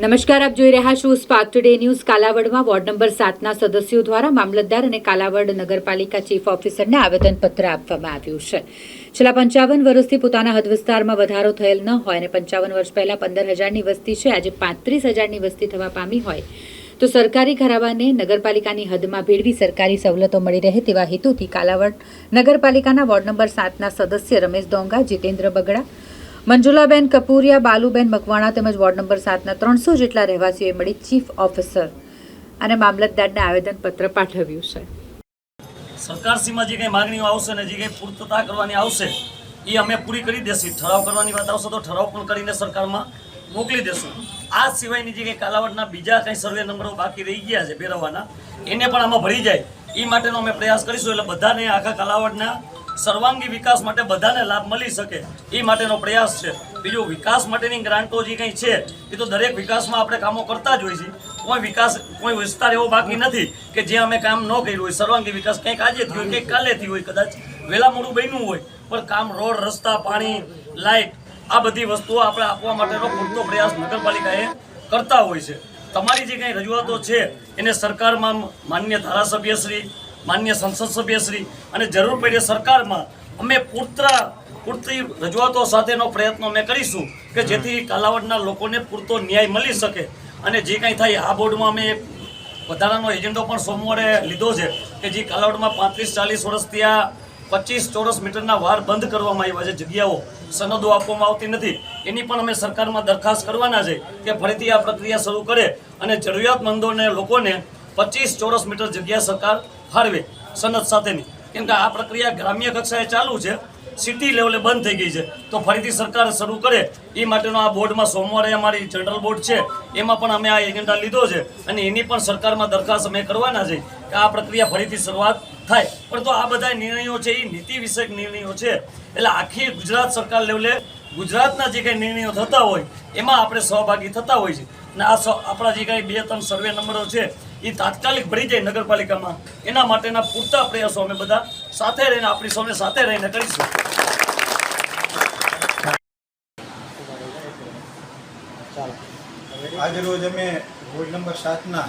નમસ્કાર, આપ જોઈ રહ્યા છો સ્પાર્ક ટુડે ન્યૂઝ કાલાવડમાં. વોર્ડ નંબર સાતના સદસ્યો દ્વારા મામલતદાર અને કાલાવડ નગરપાલિકા ચીફ ઓફિસરને આવેદનપત્ર આપવામાં આવ્યું છે. છેલ્લા પંચાવન વર્ષથી પોતાના હદ વિસ્તારમાં વધારો થયેલ ન હોય અને પંચાવન વર્ષ પહેલા પંદર હજારની વસ્તી છે, આજે પાંત્રીસ હજારની વસ્તી થવા પામી હોય. તો સરકારી ખરાબાને નગરપાલિકાની હદમાં ભેળવી સરકારી સવલતો મળી રહે તેવા હેતુથી કાલાવડ નગરપાલિકાના વોર્ડ નંબર સાતના સદસ્ય રમેશ દોંગા, જીતેન્દ્ર બગડા મંજુલાબેન કપૂરિયા, બાલુબેન મકવાણા તેમજ વોર્ડ નંબર સાતના ત્રણસો જેટલા રહેવાસીઓએ મળી ચીફ ઓફિસર અને મામલતદારને આવેદનપત્ર પાઠવ્યું છે. સરકારશ્રીમાં જે કંઈ માગણીઓ આવશે ને જે કંઈ પૂર્તતા કરવાની આવશે, એ અમે પૂરી કરી દેશું. ઠરાવ કરવાની વાત આવશે તો ઠરાવ પણ કરીને સરકારમાં મોકલી દેશું. આ સિવાયની જે કંઈ કાલાવડના બીજા કંઈ સર્વે નંબરો બાકી રહી ગયા છે ફેરવવાના એને પણ આમાં ભરી જાય. એ માટેનો અમે પ્રયાસ કરીશું એટલે બધાને આખા કાલાવડના સર્વાંગી વિકાસ માટે બધાને લાભ મળી શકે એ માટેનો પ્રયાસ છે. બીજું, વિકાસ માટેની ગ્રાન્ટો જે કંઈ છે, એ તો દરેક વિકાસમાં આપણે કામો કરતા જ હોય છે. કોઈ વિકાસ, કોઈ વિસ્તાર એવો બાકી નથી કે જે અમે કામ ન કર્યું હોય. સર્વાંગી વિકાસ કંઈક આજે થયું હોય કંઈક કાલે થયું હોય, કદાચ વહેલા મોડું બન્યું હોય. પણ કામ, રોડ, રસ્તા, પાણી લાઇટ આ બધી વસ્તુઓ આપણે આપવા માટેનો પૂરતો પ્રયાસ નગરપાલિકાએ કરતા હોય છે. તમારી જે કંઈ રજૂઆતો છે, એને સરકારમાં માન્ય ધારાસભ્યશ્રી માન્ય સંસદ સભ્યશ્રી અને જરૂર પડે સરકારમાં અમે પૂરતા પૂરતી રજૂઆતો સાથેનો પ્રયત્ન અમે કરીશું કે જેથી કાલાવડના લોકોને પૂરતો ન્યાય મળી શકે અને જે કંઈ થાય આ બોર્ડમાં અમે વધારાનો એજન્ડો પણ સોમવારે લીધો છે કે જે કાલાવડમાં પાંત્રીસ ચાલીસ વર્ષથી આ પચીસ ચોરસ મીટરના વાર બંધ કરવામાં આવ્યા છે જગ્યાઓ સનદો આપવામાં આવતી નથી. એની પણ અમે સરકારમાં દરખાસ્ત કરવાના છે કે ફરીથી આ પ્રક્રિયા શરૂ કરે અને જરૂરિયાતમંદોને લોકોને પચીસ ચોરસ મીટર જગ્યા સરકાર ફાળવે સનદ સાથેની. કેમ કે આ પ્રક્રિયા ગ્રામ્ય કક્ષાએ ચાલુ છે સિટી લેવલે બંધ થઈ ગઈ છે. તો ફરીથી સરકાર શરૂ કરે, એ માટેનો આ બોર્ડમાં સોમવારે અમારી જનરલ બોર્ડ છે, એમાં પણ અમે આ એજન્ડા લીધો છે. અને એની પણ સરકારમાં દરખાસ્ત અમે કરવાના છે કે આ પ્રક્રિયા ફરીથી શરૂઆત થાય. પણ તો આ બધા નિર્ણયો છે, એ નીતિ વિષયક નિર્ણયો છે. એટલે આખી ગુજરાત સરકાર લેવલે ગુજરાતના જે કંઈ નિર્ણયો થતા હોય, એમાં આપણે સહભાગી થતા હોય છે. અને આ આપણા જે કાંઈ બે, ત્રણ સર્વે નંબરો છે એ તાત્કાલિક ભરી જાય નગરપાલિકામાં. એના માટેના પૂરતા પ્રયાસો અમે બધા સાથે રહીને આપણી સૌને સાથે રહીને કરીશું. આજરોજ અમે વોર્ડ નંબર સાતના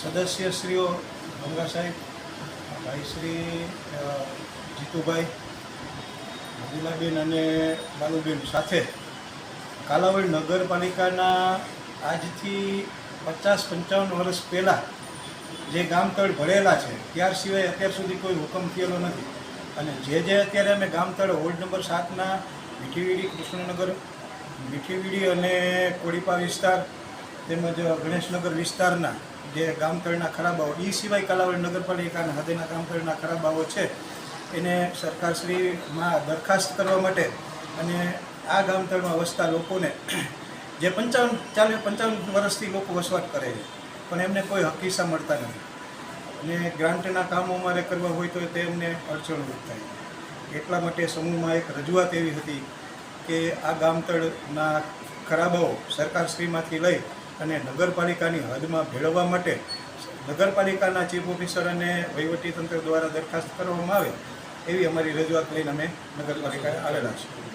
સદસ્યશ્રીઓ ગંગા સાહેબ ભાઈશ્રી શ્રી જીતુભાઈ મદિલાબેન અને બાલુબેન સાથે કાલાવડ નગરપાલિકાના આજથી પચાસ પંચાવન વર્ષ પહેલાં જે ગામતળ ભળેલા છે, ત્યાર સિવાય અત્યાર સુધી કોઈ હુકમ થયેલો નથી. અને જે જે અત્યારે અમે ગામતળ વોર્ડ નંબર સાતના મીઠીવીડી કૃષ્ણનગર, મીઠીવીડી અને કોડીપા વિસ્તાર તેમજ ગણેશનગર વિસ્તારના જે ગામતળના ખરાબાઓ એ સિવાય કાલાવડ નગરપાલિકાના હદેના ગામતળના ખરાબાઓ છે, એને સરકારશ્રીમાં દરખાસ્ત કરવા માટે અને આ ગામતળમાં વસતા લોકોને જે પંચાવન ચાલે પંચાવન વર્ષથી લોકો વસવાટ કરે છે. પણ એમને કોઈ હકીસા મળતા નથી. અને ગ્રાન્ટના કામો અમારે કરવા હોય તો તે અમને અડચણરૂપ થાય. એટલા માટે સમૂહમાં એક રજૂઆત એવી હતી કે આ ગામતળના ખરાબાઓ સરકારશ્રીમાંથી લઈ અને નગરપાલિકાની હદમાં ભેળવવા માટે નગરપાલિકાના ચીફ ઓફિસર અને વહીવટીતંત્ર દ્વારા દરખાસ્ત કરવામાં આવે એવી અમારી રજૂઆત લઈને અમે નગરપાલિકાએ આવેલા છીએ.